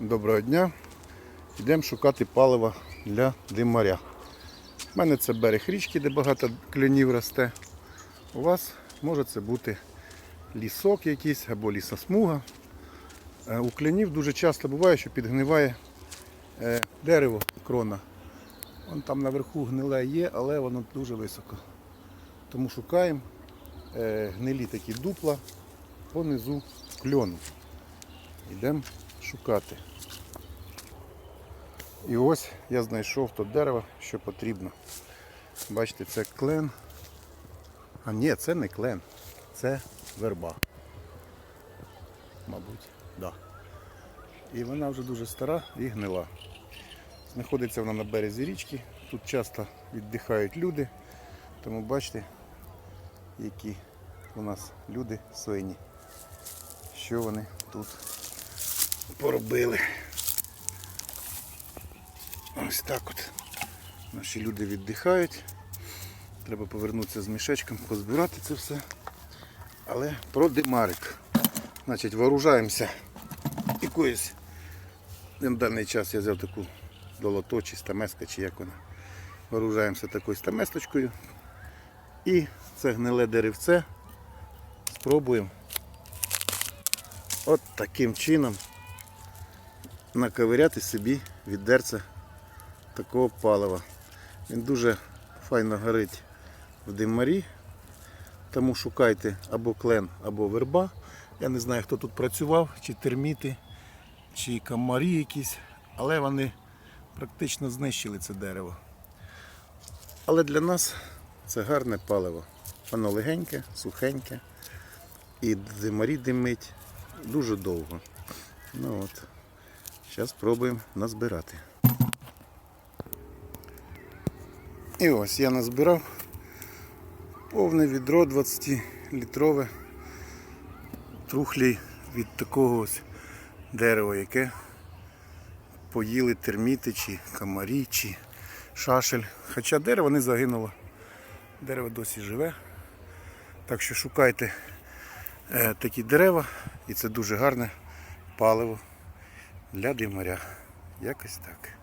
Доброго дня. Йдемо шукати паливо для димаря. У мене це берег річки, де багато клянів росте. У вас може це бути лісок якийсь або лісосмуга. Е, У клянів дуже часто буває, що підгниває е, дерево, крона. Вон там наверху гниле є, але воно дуже високо. Тому шукаємо е, гнилі такі дупла понизу кльону. Йдемо шукати. І ось я знайшов то дерево, що потрібно. Бачите, це клен. А ні, це не клен, це верба. Мабуть, да. І вона вже дуже стара і гнила. Знаходиться вона на березі річки. Тут часто віддихають люди. Тому бачите, які у нас люди свині. Що вони тут поробили. Ось так от. Наші люди віддихають. Треба повернутися з мішечком, позбирати це все. Але про димарик. Значить, вооружаємося якоюсь. На даний час я взяв таку долото чи стамеска, чи як вона. Вооружаємося такою стаместочкою. І це гниле деревце. Спробуємо от таким чином наковиряти собі відерце такого палива. Він дуже файно горить в димарі, тому шукайте або клен, або верба. Я не знаю, хто тут працював, чи терміти, чи комарі якісь, але вони практично знищили це дерево. Але для нас це гарне паливо. Воно легеньке, сухеньке і димарі димить дуже довго. Ну от. Зараз спробуємо назбирати. І ось я назбирав повне відро 20-літрове трухлій від такого ось дерева, яке поїли терміти чи комарі, чи шашель. Хоча дерево не загинуло. Дерево досі живе. Так що шукайте е, такі дерева і це дуже гарне паливо для димаря. Якось так.